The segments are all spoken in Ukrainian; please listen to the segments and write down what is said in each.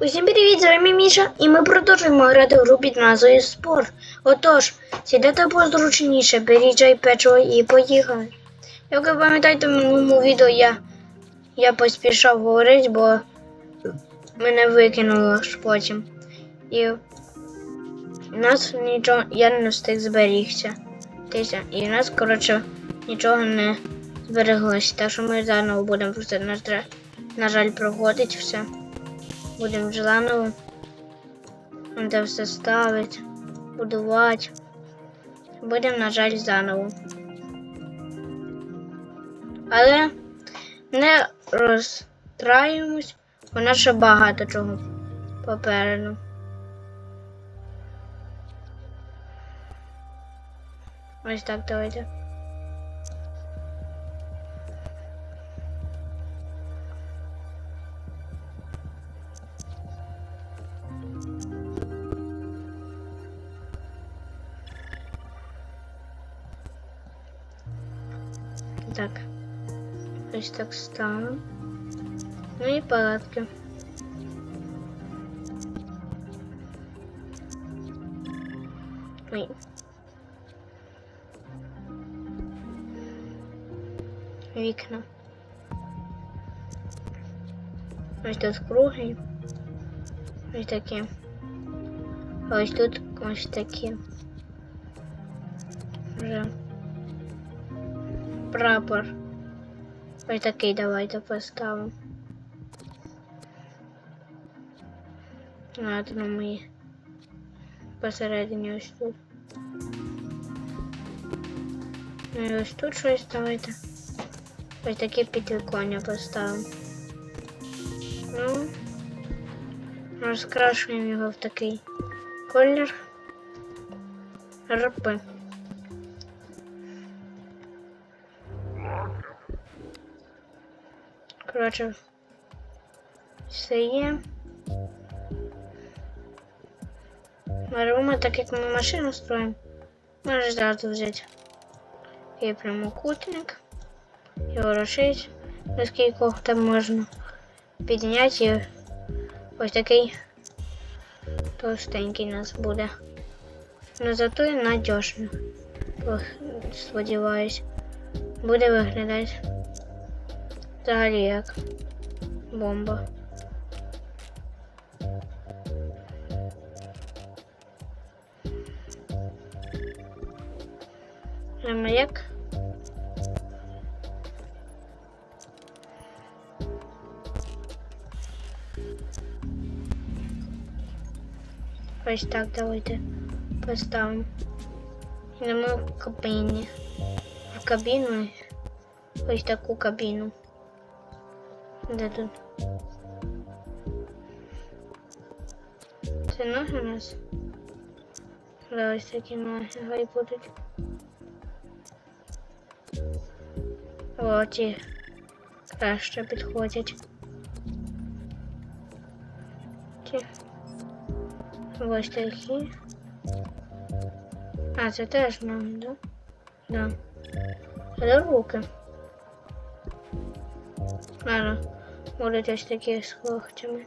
Усім привіт, з вами Міша, і ми продовжуємо грати в гру під назвою Спор. Отож, сідайте позручніше, беріть чай, печиво і поїхали. Як ви пам'ятаєте, в минулому відео я, я поспішав говорити, бо мене викинуло ж потім. І в нас нічого, я не встиг зберігся. І в нас, коротше, нічого не збереглося. Так що ми заново будемо просто, на жаль, проходити все. Будемо заново. Де все ставити, будувати. Будемо, на жаль, заново. Але не розстраюємось, у нас ще багато чого попереду. Ось так давайте. так стану. Ну і палатки. Ой. Вікна. Ось тут круги. Ось такі. А ось тут ось такі. Вже. Прапор. Ось такий давайте поставимо. А, то ми посередині ось тут. Ну і ось тут щось давайте. Ось таке підвіконня поставимо. Ну, розкрашуємо його в такий колір. РП. Коротше, все є. Ми так, як ми машину строїмо. Можеш зразу взяти такий прямокутник, його розширити, наскільки там можна підняти і ось такий товстенький у нас буде. Но зато і надіжно. Сподіваюсь, буде виглядати як бомба. Прямо як? Ось так давайте поставимо. Йдемо в кабіні. В кабіну. Ось таку кабіну. Де тут? Це ноги у нас? Да, ось такі ноги хай будуть. О, ті краще. Ось такі. А, це теж ноги, да? Да. Це руки. Ладно, будуть ось такі з локтями.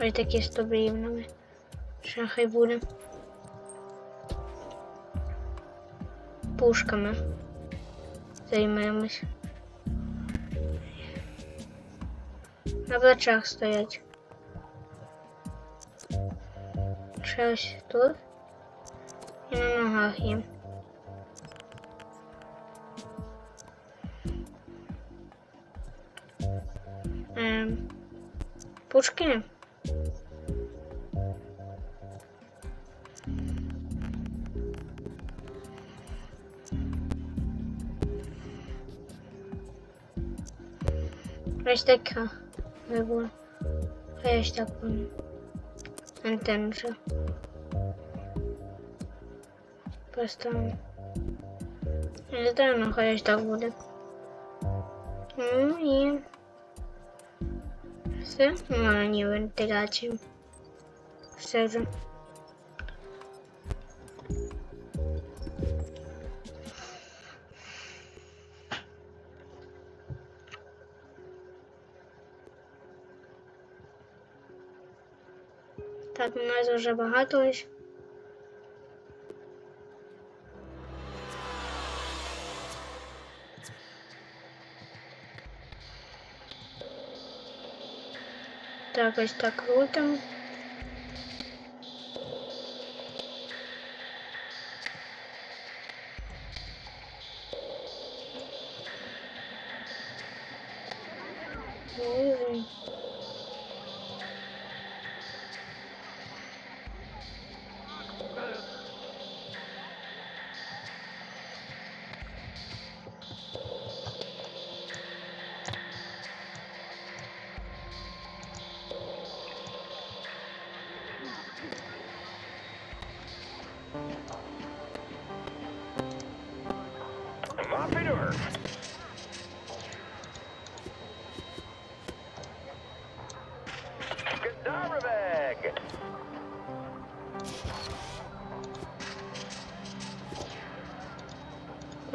Ось такі з добрівними. Ще хай буде. Пушками займемось. На плечах стоять. Ще ось тут. І на ногах їм. Пушки. Ось така вибор. А ось так воно. Антенну вже. Поставимо. Не знаю, ну хай ось. Ну і все? А, ні, вентиляцію. Все вже. Так, у нас вже багато ось. Так, ось так крутим.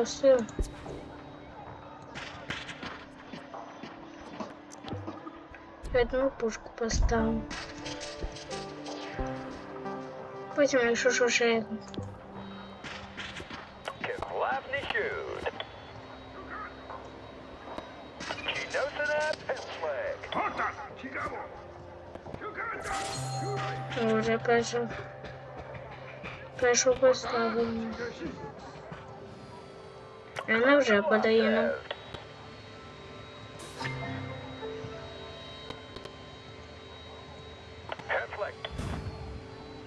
Красиво. Одну пушку поставимо. Потім, якщо що ще Kevlavny shoot. Kinosana Pimflag. Поставимо. Вона вже подає нам.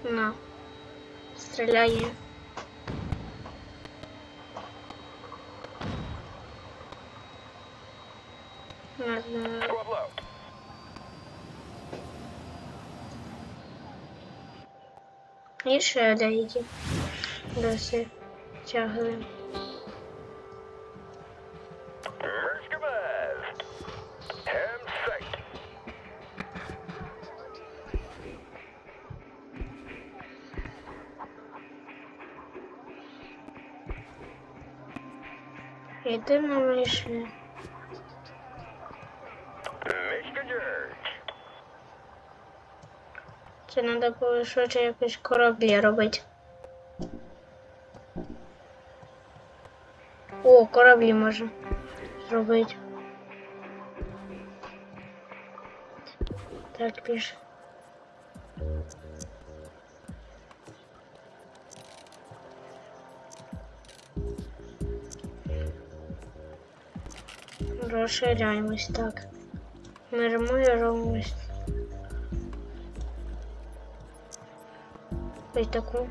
На. Стріляє. І ще деякі. Досі тягли. На миші. Mishka George. Це треба було швидше якось кораблі робити. О, кораблі можна зробити. Так, піш. Розширяємось так. Мермо і робимось. Ось таку.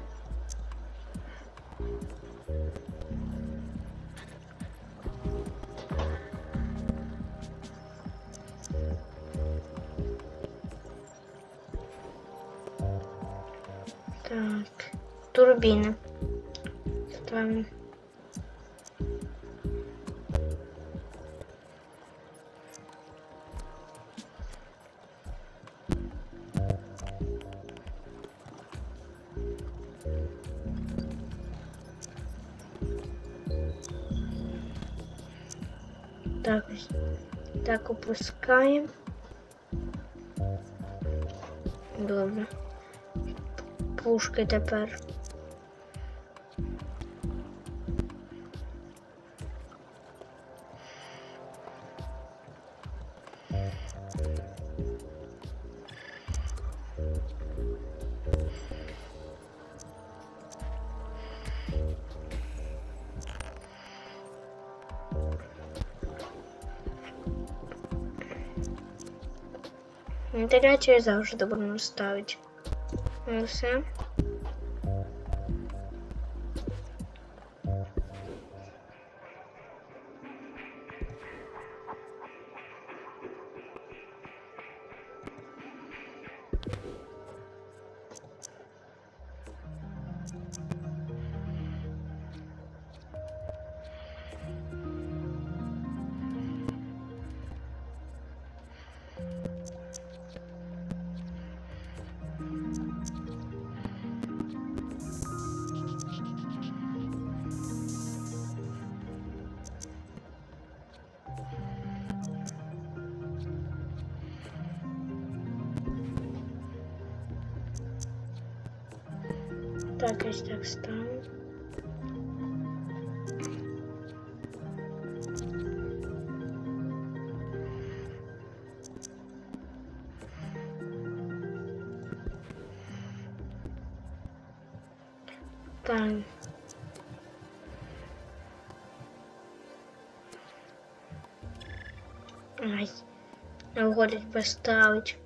Так, турбіни. Ставимо. Опускаємо. Добре. Пушки тепер. Вентиляцію завжди будемо ставити. Ну все. Так, ось так ставимо. Так. Ай, не виходить поставить.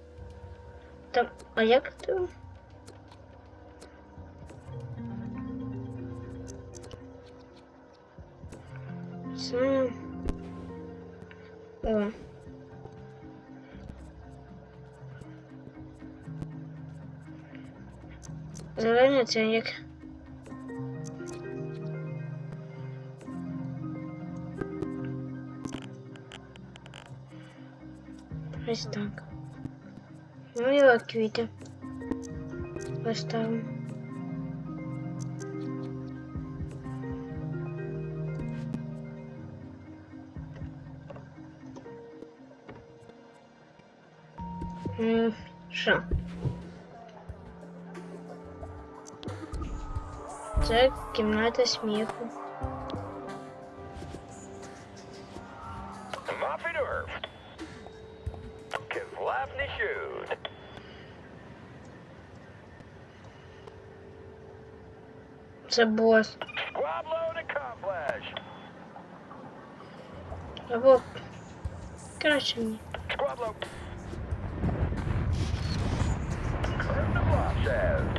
Там, а як там? Це... О. Зелене це як. Ось так. Ну і квіти. Поставимо. М, Що? Це кімната сміху. Це бос. Або краще ні. says.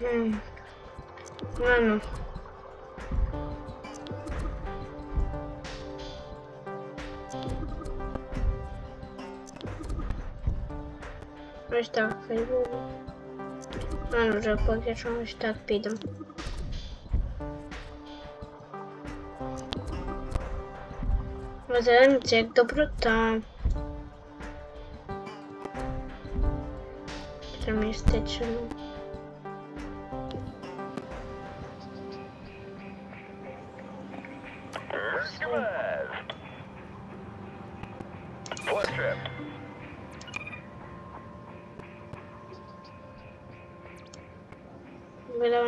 Hmm. Bueno. Ось так, буде. Ладно, вже поки що ось так підемо. Вважаємо це як доброта. Це містечко.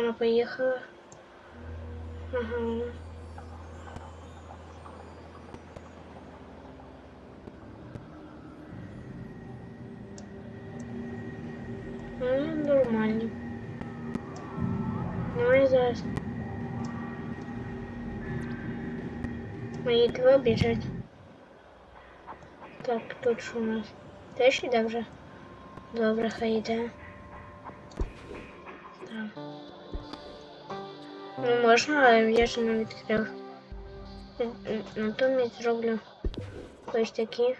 Куди вона поїхала? Ага. Ну, нормально. Ну і зараз. Мої два біжать. Так, тут що у нас? Теж іде вже? Добре, хай йде. Ну, можна, але я ще не відкрив. Н- н- Натомість зроблю ось такі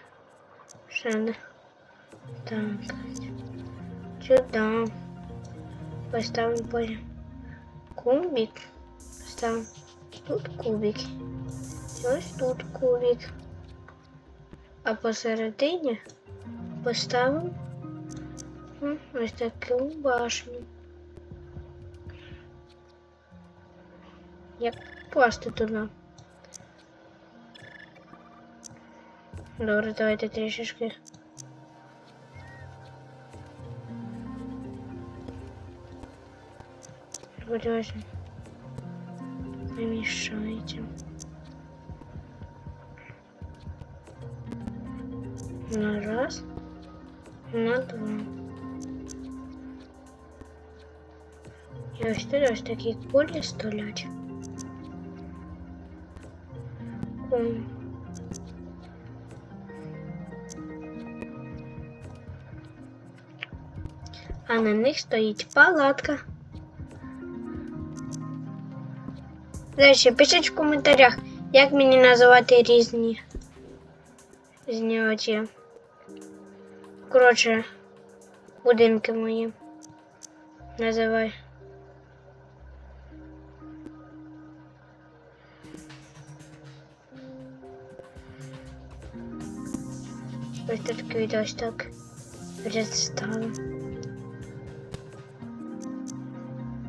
шини. Так. Сюди. Поставимо потім кубик. Поставимо тут кубик. І ось тут кубик. А посередині поставимо м, ось таку башню. Як попасти туди? Добре, давайте трішечки. Сподіваюся, не мішаєте. На раз, на два. І ось тут ось такі кулі столять. Ом. А на них стоїть палатка. Речі, пишіть в коментарях, як мені називати різні різні. Коротше, будинки мої. Називай. Квіт ось так. Представ.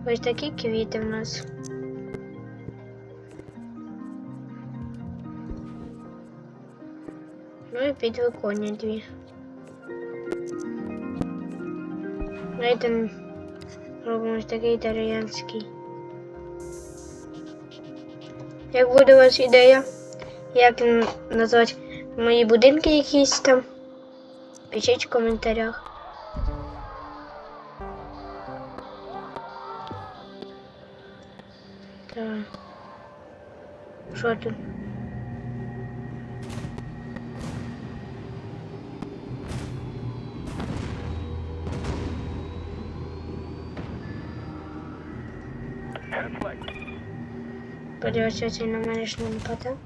Ось такі квіти в нас. Ну і підвиконня дві. Давайте робимо ось такий італіянський. Як буде у вас ідея? Як м, назвати мої будинки якісь там? Пишіть в коментарях. Так. Що тут? Head flick. Сподіваюся, цей на мене ж не нападе.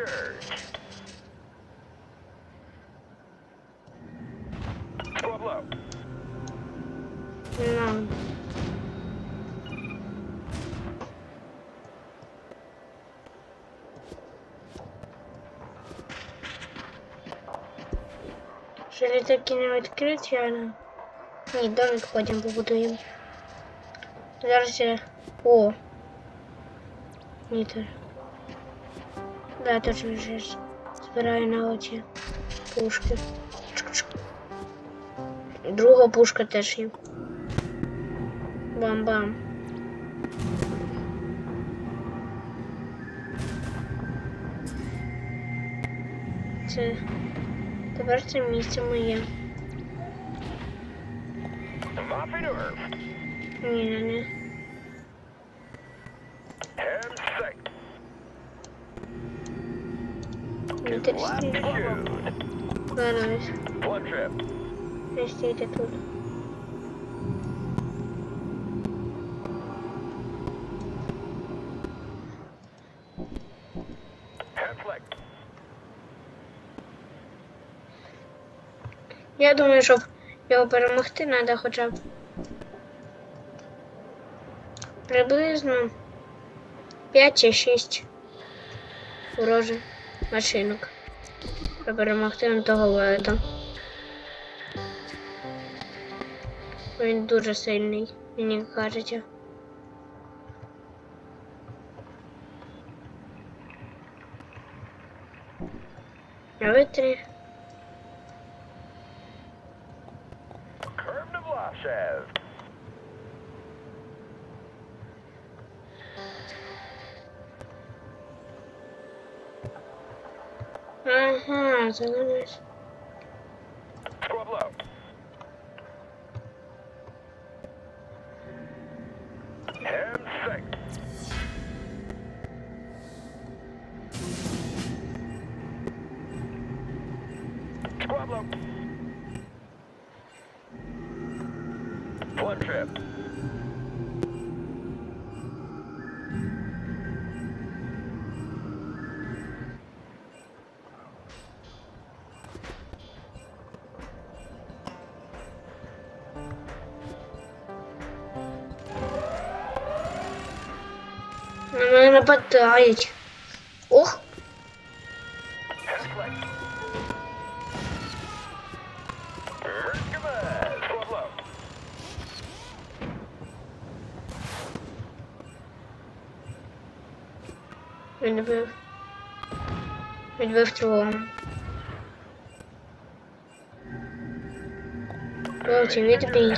Mr. George. Squad low. Ну. Що літаки не відкриті, але... Ні, домик ходимо, побудуємо. Зараз я... О! Нітер. Да, точно вже ж. Збираю на очі пушки. Друга пушка теж є. Бам-бам. Це тепер це місце моє. Ні, не, не. Я думаю, щоб його перемогти треба хоча б приблизно 5 чи 6 ворожих машинок. Перемогти на того велета. Він дуже сильний, мені кажеться. А ви три. Curve de Blashes. Ага, це не наш. На мене нападають. Ох, Head flick. Risk Squad low. відбив. Відбив тривогу. Хлопці, відбій.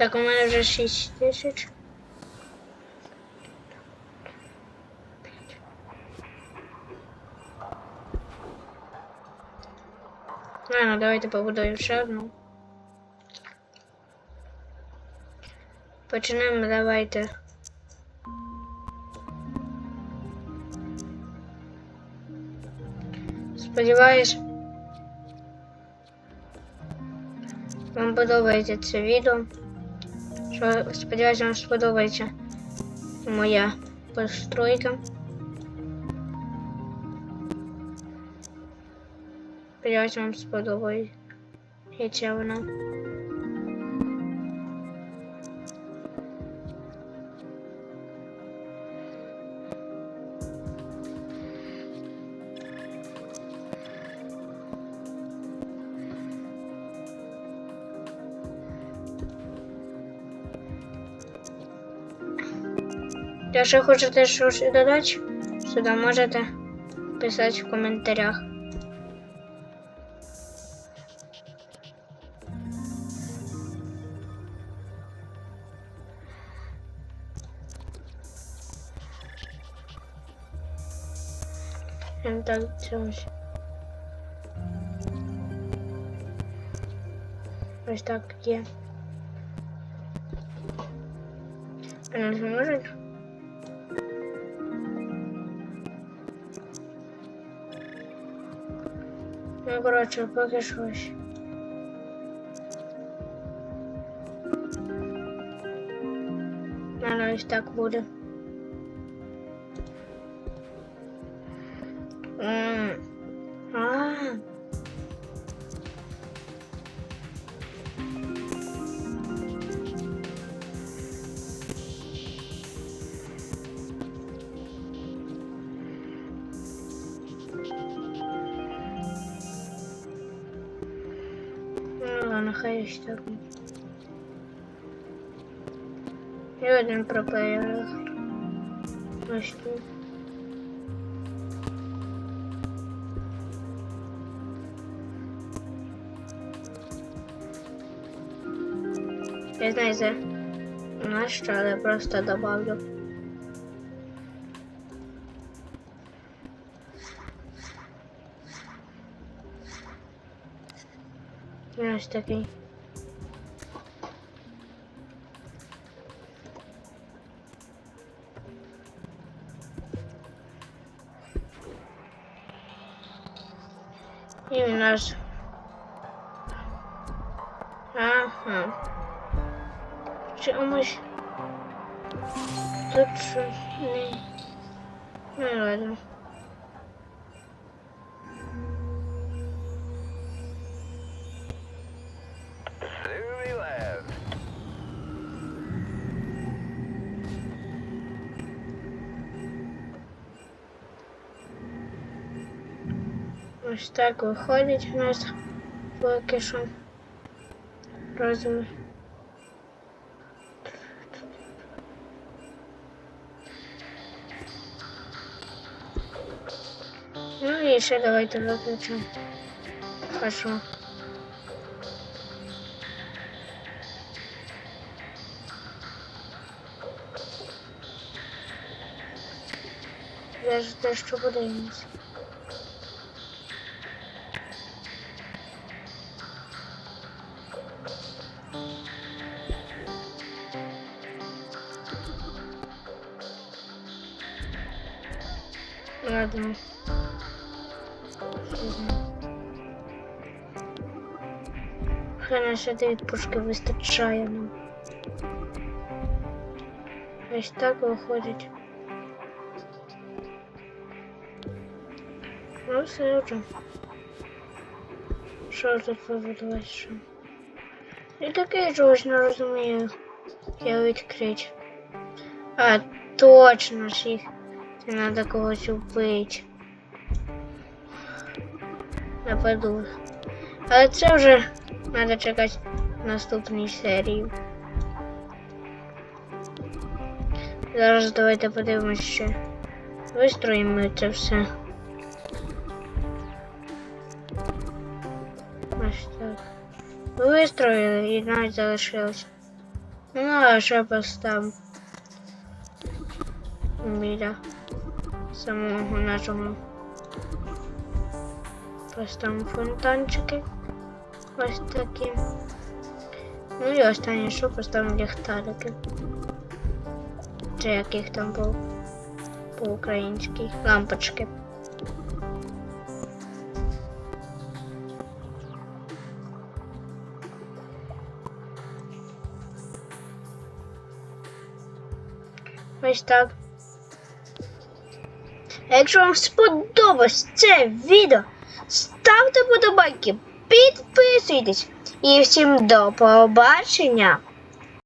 Так, у мене вже 6 тисяч. А, ну давайте побудуємо ще одну. Почнемо давайте. Сподіваюсь, вам подобається це відео. Що, сподіваюся, вам сподобається моя постройка. Сподіваюся, вам сподобається вона. Якщо хочете щось додати, сюди можете писати в коментарях. Так, ось. Так є. Не зможуть? Коротше, поки щось. Наверно, ось так буде. Я знаю, за на що, але просто добавлю. І Ось Тут не. Ну ладно. Ось так виходить у нас поки що. Розум. Ну і ще давайте выключим. Хорошо. Я ж те, що подивимось. Хай ще відпушки вистачає нам. Ось так виходить. Ну все вже. Що тут побудувати що? І таке чогось не розумію. Я відкрити. А, точно ж їх. Треба когось убити. Нападу. Але це вже треба чекати наступній серії. Зараз давайте подивимось ще. Вистроїмо це все. Ось так. Вистроїли і навіть залишилось. Ну, а ще поставимо біля самого нашого. Поставимо фонтанчики. Ось такі. Ну і останнє, що поставимо ліхтарики. Чи яких там по, по-українськи. Лампочки. Ось так. Якщо вам сподобалось це відео, ставте подобайки, підписуйтесь і всім до побачення!